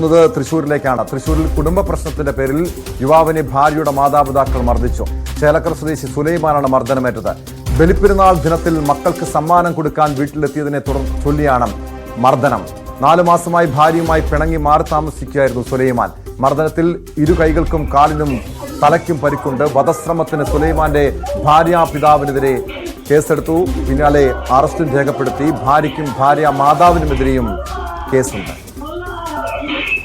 ുന്നത് തൃശൂരിലേക്കാണ്. തൃശൂരിൽ കുടുംബ പ്രശ്നത്തിന്റെ പേരിൽ യുവാവിനെ ഭാര്യയുടെ മാതാപിതാക്കൾ മർദ്ദിച്ചു. ചേലക്കര സ്വദേശി സുലൈമാനാണ് മർദ്ദനമേറ്റത്. ബലിപ്പെരുന്നാൾ ദിനത്തിൽ മക്കൾക്ക് സമ്മാനം കൊടുക്കാൻ വീട്ടിലെത്തിയതിനെ തുടർന്ന് ചൊല്ലിയാണ് മർദ്ദനം. നാലു മാസമായി ഭാര്യയുമായി പിണങ്ങി മാറി താമസിക്കുകയായിരുന്നു സുലൈമാൻ. മർദ്ദനത്തിൽ ഇരു കൈകൾക്കും കാലിനും തലയ്ക്കും പരിക്കുണ്ട്. വധശ്രമത്തിന് സുലൈമാന്റെ ഭാര്യ പിതാവിനെതിരെ കേസെടുത്തു. പിന്നാലെ അറസ്റ്റും രേഖപ്പെടുത്തി. ഭാര്യയ്ക്കും ഭാര്യ മാതാവിനുമെതിരെയും കേസുണ്ട്.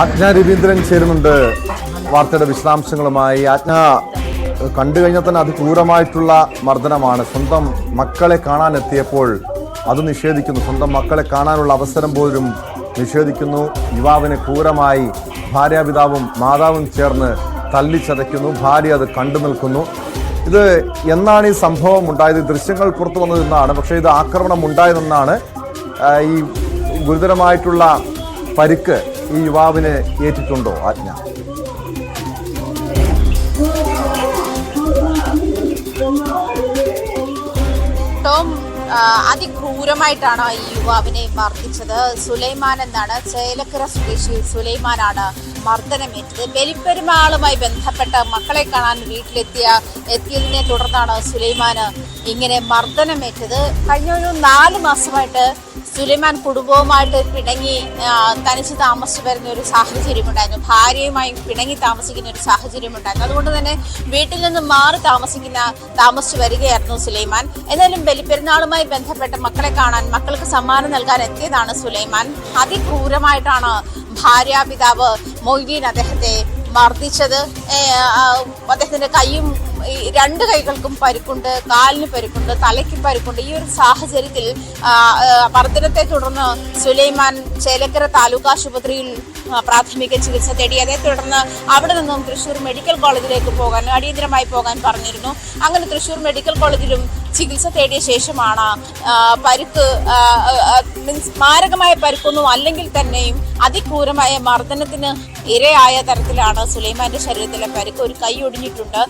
ആജ്ഞ രവീന്ദ്രൻ ചേരുന്നുണ്ട്. വാർത്തയുടെ വിശദാംശങ്ങളുമായി. ആജ്ഞ കണ്ടു കഴിഞ്ഞാൽ തന്നെ അതിക്രൂരമായിട്ടുള്ള മർദ്ദനമാണ്. സ്വന്തം മക്കളെ കാണാനെത്തിയപ്പോൾ അത് നിഷേധിക്കുന്നു. സ്വന്തം മക്കളെ കാണാനുള്ള അവസരം പോലും നിഷേധിക്കുന്നു. യുവാവിനെ ക്രൂരമായി ഭാര്യാപിതാവും മാതാവും ചേർന്ന് തല്ലിച്ചതയ്ക്കുന്നു. ഭാര്യ അത് കണ്ടു നിൽക്കുന്നു. ഇത് എന്നാണ് ഈ സംഭവം ഉണ്ടായത്? ദൃശ്യങ്ങൾ പുറത്തു വന്നതെന്നാണ് പക്ഷേ ഇത് ആക്രമണം ഉണ്ടായതെന്നാണ് ഈ ഗുരുതരമായിട്ടുള്ള പരിക്ക് ഈ യുവാവിന് ഏറ്റിട്ടുണ്ടോ ആജ്ഞ? ടോം അതിക്രൂരമായിട്ടാണ് ഈ യുവാവിനെ മർദ്ദിച്ചത്. സുലൈമാൻ എന്നാണ് ചേലക്കര സ്വദേശി സുലൈമാനാണ് മർദ്ദനമേറ്റത്. ബലിപ്പെരുമാളുമായി ബന്ധപ്പെട്ട് മക്കളെ കാണാൻ വീട്ടിലെത്തിയ എത്തിയതിനെ തുടർന്നാണ് സുലൈമാന് ഇങ്ങനെ മർദ്ദനമേറ്റത് കഴിഞ്ഞ ഒരു നാല് മാസമായിട്ട് സുലൈമാൻ കുടുംബവുമായിട്ട് പിണങ്ങി തനിച്ച് താമസിച്ചു വരുന്ന ഒരു സാഹചര്യമുണ്ടായിരുന്നു ഭാര്യയുമായി പിണങ്ങി താമസിക്കുന്ന ഒരു സാഹചര്യമുണ്ടായിരുന്നു അതുകൊണ്ട് തന്നെ വീട്ടിൽ നിന്ന് മാറി താമസിക്കുന്ന താമസിച്ചു വരികയായിരുന്നു സുലൈമാൻ. എന്നാലും ബലിപ്പെരുന്നാളുമായി ബന്ധപ്പെട്ട മക്കളെ കാണാൻ മക്കൾക്ക് സമ്മാനം നൽകാൻ എത്തിയതാണ് സുലൈമാൻ. അതിക്രൂരമായിട്ടാണ് ഭാര്യാപിതാവ് മൊയ്തീൻ അദ്ദേഹത്തെ മർദ്ദിച്ചത്. അദ്ദേഹത്തിന്റെ കൈയും രണ്ട് കൈകൾക്കും പരിക്കുണ്ട് കാലിന് പരിക്കുണ്ട് തലയ്ക്ക് പരിക്കുണ്ട്. ഈ ഒരു സാഹചര്യത്തിൽ മർദ്ദനത്തെ തുടർന്ന് സുലൈമാൻ ചേലക്കര താലൂക്ക് ആശുപത്രിയിൽ പ്രാഥമിക ചികിത്സ തേടിയത്. തുടർന്ന് അവിടെ നിന്നും തൃശൂർ മെഡിക്കൽ കോളേജിലേക്ക് പോകാൻ അടിയന്തരമായി പോകാൻ പറഞ്ഞിരുന്നു. അങ്ങനെ തൃശൂർ മെഡിക്കൽ കോളേജിലും ചികിത്സ തേടിയ ശേഷമാണ് പരുക്ക് മീൻസ് മാരകമായ പരുക്കൊന്നും അല്ലെങ്കിൽ തന്നെയും അതിക്രൂരമായ മർദ്ദനത്തിന് ഇരയായ തരത്തിലാണ് സുലൈമാന്റെ ശരീരത്തിലെ പരുക്ക്. ഒരു കൈ ഒടിഞ്ഞിട്ടുണ്ട്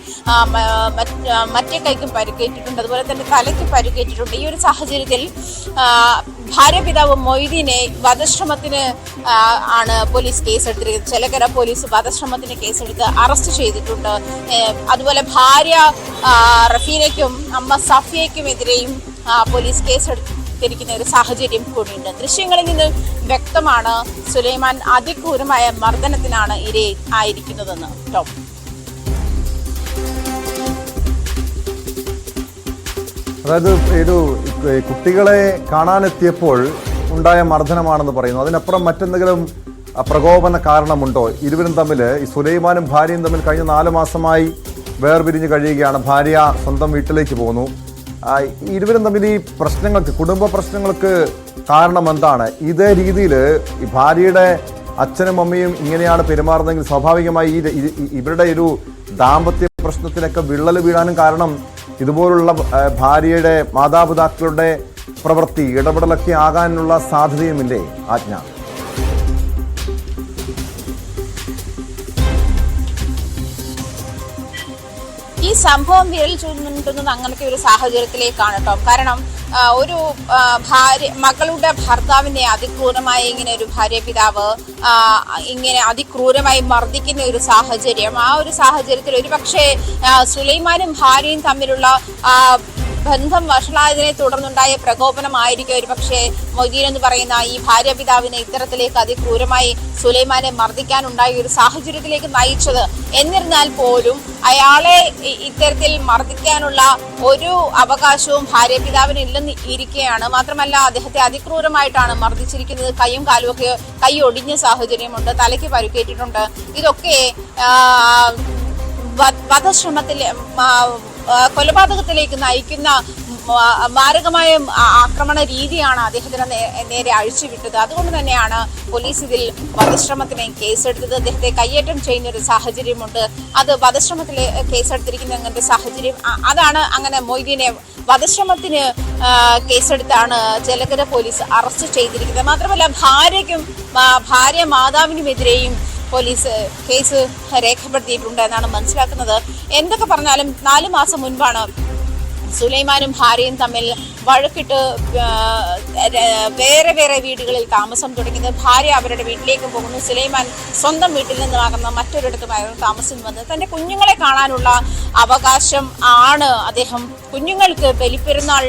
മറ്റേ കൈക്കും പരുക്കേറ്റിട്ടുണ്ട്. അതുപോലെ തന്നെ തലയ്ക്ക് പരുക്കേറ്റിട്ടുണ്ട്. ഈ ഒരു സാഹചര്യത്തിൽ ആ, ഭാര്യ പിതാവ് മൊയ്തീനെ വധശ്രമത്തിന് ആണ് പോലീസ് കേസെടുത്തിരിക്കുന്നത്. ചെലകര പോലീസ് വധശ്രമത്തിന് കേസെടുത്ത് അറസ്റ്റ് ചെയ്തിട്ടുണ്ട്. അതുപോലെ ഭാര്യ റഫീനയ്ക്കും അമ്മ സഫിയയ്ക്കുമെതിരെയും പോലീസ് കേസെടുത്തിരിക്കുന്ന ഒരു സാഹചര്യം കൂടിയുണ്ട്. ദൃശ്യങ്ങളിൽ നിന്ന് വ്യക്തമാണ് സുലൈമാൻ അതിക്രൂരമായ മർദ്ദനത്തിനാണ് ഇര ആയിരിക്കുന്നതെന്ന്. ടോം. അതായത് ഈ കുട്ടികളെ കാണാനെത്തിയപ്പോൾ ഉണ്ടായ മർദ്ദനമാണെന്ന് പറയുന്നു. അതിനപ്പുറം മറ്റെന്തെങ്കിലും പ്രകോപന കാരണമുണ്ടോ? ഇരുവരും തമ്മിൽ ഈ സുലൈമാനും ഭാര്യയും തമ്മിൽ കഴിഞ്ഞ നാല് മാസമായി വേർപിരിഞ്ഞ് കഴിയുകയാണ്. ഭാര്യ സ്വന്തം വീട്ടിലേക്ക് പോകുന്നു. ഇരുവരും തമ്മിൽ ഈ പ്രശ്നങ്ങൾക്ക് കുടുംബ പ്രശ്നങ്ങൾക്ക് കാരണം എന്താണ്? ഇതേ രീതിയിൽ ഈ ഭാര്യയുടെ അച്ഛനും അമ്മയും ഇങ്ങനെയാണ് പെരുമാറുന്നതെങ്കിൽ സ്വാഭാവികമായി ഇവരുടെ ഒരു ദാമ്പത്യ പ്രശ്നത്തിനൊക്കെ വിള്ളൽ വീഴാനും കാരണം ഇതുപോലുള്ള ഭാര്യയുടെ മാതാപിതാക്കളുടെ പ്രവൃത്തി ഇടപെടലൊക്കെ ആകാനുള്ള സാധ്യതയുമില്ലേ ആജ്ഞ? ഈ സംഭവം വിരൽ ചൂണ്ടുന്നത് അങ്ങനത്തെ ഒരു സാഹചര്യത്തിലേക്കാണ് കേട്ടോ. കാരണം ഒരു ഭാര്യ മകളുടെ ഭർത്താവിനെ അതിക്രൂരമായി ഇങ്ങനെ ഒരു ഭാര്യ പിതാവ് ഇങ്ങനെ അതിക്രൂരമായി മർദ്ദിക്കുന്ന ഒരു സാഹചര്യം ആ ഒരു സാഹചര്യത്തിൽ ഒരു പക്ഷേ സുലൈമാനും ഭാര്യയും തമ്മിലുള്ള ബന്ധം വഷളായതിനെ തുടർന്നുണ്ടായ പ്രകോപനമായിരിക്കും ഒരു പക്ഷേ മൊയ്തീൻ എന്ന് പറയുന്ന ഈ ഭാര്യ പിതാവിനെ ഇത്തരത്തിലേക്ക് അതിക്രൂരമായി സുലൈമാനെ മർദ്ദിക്കാനുണ്ടായ ഒരു സാഹചര്യത്തിലേക്ക് നയിച്ചത്. എന്നിരുന്നാൽ പോലും അയാളെ ഇത്തരത്തിൽ മർദ്ദിക്കാനുള്ള ഒരു അവകാശവും ഭാര്യ പിതാവിന് ഇല്ലെന്ന് ഇരിക്കുകയാണ് മാത്രമല്ല അദ്ദേഹത്തെ അതിക്രൂരമായിട്ടാണ് മർദ്ദിച്ചിരിക്കുന്നത്. കൈയും കാലും ഒക്കെ കൈ ഒടിഞ്ഞ സാഹചര്യമുണ്ട്. തലയ്ക്ക് പരുക്കേറ്റിട്ടുണ്ട്. ഇതൊക്കെ വധശ്രമത്തിൽ കൊലപാതകത്തിലേക്ക് നയിക്കുന്ന മാരകമായ ആക്രമണ രീതിയാണ് അദ്ദേഹത്തിന് നേരെ അഴിച്ചുവിട്ടത്. അതുകൊണ്ട് തന്നെയാണ് പോലീസ് ഇതിൽ വധശ്രമത്തിന് കേസെടുത്തത്. അദ്ദേഹത്തെ കയ്യേറ്റം ചെയ്യുന്ന ഒരു സാഹചര്യമുണ്ട്. അത് വധശ്രമത്തിൽ കേസെടുത്തിരിക്കുന്ന അങ്ങനത്തെ സാഹചര്യം അതാണ് അങ്ങനെ മൊയ്തീനെ വധശ്രമത്തിന് കേസെടുത്താണ് ജലകര പോലീസ് അറസ്റ്റ് ചെയ്തിരിക്കുന്നത്. മാത്രമല്ല ഭാര്യയ്ക്കും ഭാര്യ മാതാവിനുമെതിരെയും പോലീസ് കേസ് രേഖപ്പെടുത്തിയിട്ടുണ്ട് എന്നാണ് മനസ്സിലാക്കുന്നത്. എന്തൊക്കെ പറഞ്ഞാലും നാല് മാസം മുൻപാണ് സുലൈമാനും ഭാര്യയും തമ്മിൽ വഴക്കിട്ട് വേറെ വേറെ വീടുകളിൽ താമസം തുടങ്ങിയത്. ഭാര്യ അവരുടെ വീട്ടിലേക്ക് പോകുന്നു. സുലൈമാൻ സ്വന്തം വീട്ടിൽ നിന്നുമാകുന്ന മറ്റൊരിടത്തുമായിരുന്നു താമസം വന്നത്. തന്റെ കുഞ്ഞുങ്ങളെ കാണാനുള്ള അവകാശം ആണ്. അദ്ദേഹം കുഞ്ഞുങ്ങൾക്ക് ബലിപ്പെരുന്നാൾ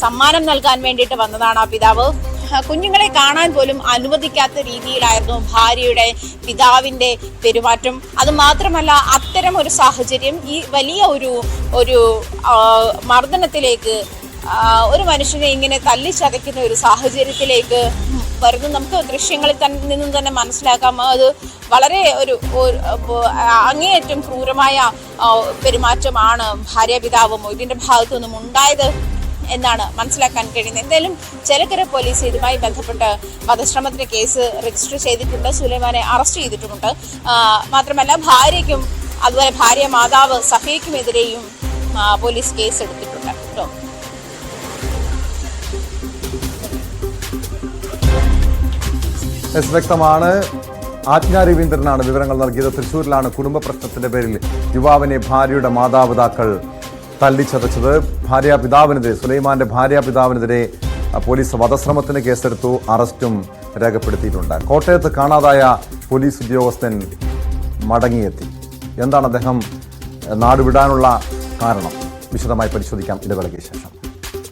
സമ്മാനം നൽകാൻ വേണ്ടിയിട്ട് വന്നതാണ് ആ പിതാവ്. കുഞ്ഞുങ്ങളെ കാണാൻ പോലും അനുവദിക്കാത്ത രീതിയിലായിരുന്നു ഭാര്യയുടെ പിതാവിന്റെ പെരുമാറ്റം. അത് മാത്രമല്ല അത്തരം ഒരു സാഹചര്യം ഈ വലിയ ഒരു ഒരു മർദ്ദനത്തിലേക്ക് ഒരു മനുഷ്യനെ ഇങ്ങനെ തല്ലിച്ചതയ്ക്കുന്ന ഒരു സാഹചര്യത്തിലേക്ക് വരുന്നു. നമുക്ക് ദൃശ്യങ്ങളിൽ തന്നെ നിന്നും തന്നെ മനസ്സിലാക്കാം. അത് വളരെ ഒരു അങ്ങേയറ്റം ക്രൂരമായ പെരുമാറ്റമാണ് ഭാര്യ പിതാവും ഭാഗത്തു നിന്നും ഉണ്ടായത്. എന്നാണ് മനസ്സിലാക്കാൻ കഴിയുന്നത്. എന്തായാലും ചേലക്കര പോലീസ് ഇതുമായി ബന്ധപ്പെട്ട് വധശ്രമത്തിന് കേസ് രജിസ്റ്റർ ചെയ്തിട്ടുണ്ട്. സുലൈമാനെ അറസ്റ്റ് ചെയ്തിട്ടുമുണ്ട്. മാത്രമല്ല ഭാര്യയ്ക്കും അതുപോലെ ഭാര്യ മാതാവ് സഫീക്കുമെതിരെയും പോലീസ് കേസ് എടുത്തിട്ടുണ്ട് കേട്ടോ വ്യക്തമാണ്. ആജ്ഞ രവീന്ദ്രനാണ് വിവരങ്ങൾ നൽകിയത്. തൃശൂരിലാണ് കുടുംബ പ്രശ്നത്തിന്റെ പേരിൽ യുവാവിനെ ഭാര്യയുടെ മാതാപിതാക്കൾ തല്ലിച്ചതച്ചത് ഭാര്യാ പിതാവിനെതിരെ സുലൈമാന്റെ ഭാര്യാ പിതാവിനെതിരെ പോലീസ് വധശ്രമത്തിന് കേസെടുത്തു അറസ്റ്റും രേഖപ്പെടുത്തിയിട്ടുണ്ട്. കോട്ടയത്ത് കാണാതായ പോലീസ് ഉദ്യോഗസ്ഥൻ മടങ്ങിയെത്തി. എന്താണ് അദ്ദേഹം നാടുവിടാനുള്ള കാരണം? വിശദമായി പരിശോധിക്കാം ഇടവേളയ്ക്ക് ശേഷം.